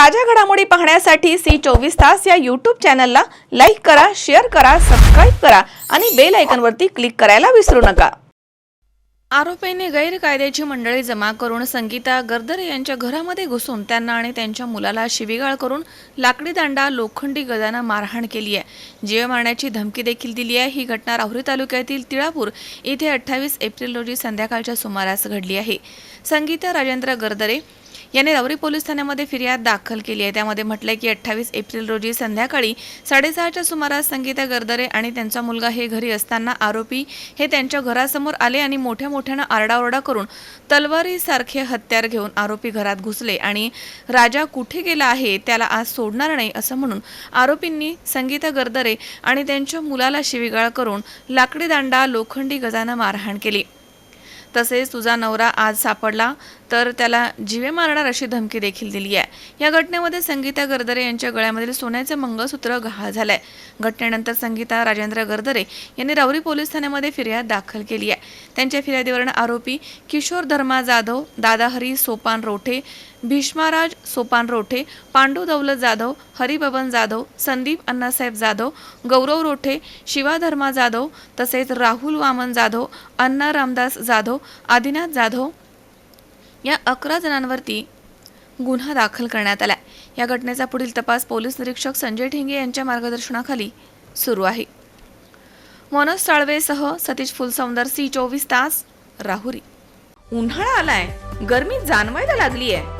ताज्या घडामोडी पाहण्यासाठी सी चोवीस तास या यूट्यूब चॅनलला लाईक करा शेअर करा सबस्क्राईब करा आणि बेल आयकनवरती क्लिक करायला विसरू नका. आरोपींनी गैरकायद्याची मंडळी जमा करून संगीता गर्दरे यांच्या घरामध्ये घुसून त्यांना आणि त्यांच्या मुलाला शिवीगाळ करून लाकडी दांडा लोखंडी गजानं मारहाण केली आहे. जीव मारण्याची धमकी देखील दिली आहे. ही घटना राहुरी तालुक्यातील तिळापूर येथे अठ्ठावीस एप्रिल रोजी संध्याकाळच्या सुमारास घडली आहे. संगीता राजेंद्र गर्दरे याने रवरी पोलीस ठाण्यामध्ये फिर्याद दाखल केली आहे. त्यामध्ये म्हटलंय की अठ्ठावीस एप्रिल रोजी संध्याकाळी साडेसहाच्या सुमारास संगीता गर्दरे आणि त्यांचा मुलगा हे घरी असताना आरोपी हे त्यांच्या घरासमोर आले आणि मोठ्या मोठ्यानं आरडाओरडा करून तलवारीसारखे हत्यार घेऊन आरोपी घरात घुसले आणि राजा कुठे गेला आहे त्याला आज सोडणार नाही असं म्हणून आरोपींनी संगीता गर्दरे आणि त्यांच्या मुलाला शिवीगाळ करून लाकडी दांडा लोखंडी गजानं मारहाण केली. तसेच तुझा नवरा आज सापडला तर त्याला जिवे मारणार अशी धमकी देखील दिली आहे. या घटनेमध्ये संगीता गर्दरे यांच्या गळ्यामधील सोन्याचे मंगळसूत्र गहाळ झालंय. घटनेनंतर संगीता राजेंद्र गर्दरे यांनी रावरी पोलीस ठाण्यामध्ये फिर्याद दाखल केली आहे. त्यांच्या फिर्यादीवरून आरोपी किशोर धर्मा जाधव दादाहरी सोपान रोठे भीष्माराज सोपान रोठे पांडू दौलत जाधव हरिबबन जाधव संदीप अण्णासाहेब जाधव गौरव रोठे शिवा धर्मा जाधव तसेच राहुल वामन जाधव अण्णा रामदास जाधव आदिनाथ जाधव या अकरा जणांवरती गुन्हा दाखल करण्यात आला या घटनेचा पुढील तपास पोलीस निरीक्षक संजय ठेंगे यांच्या मार्गदर्शनाखाली सुरू आहे. मनोज साळवेसह सतीश फुलसौंदर सी चोवीस तास राहुरी. उन्हाळा आलाय. गर्मी जाणवायला लागली आहे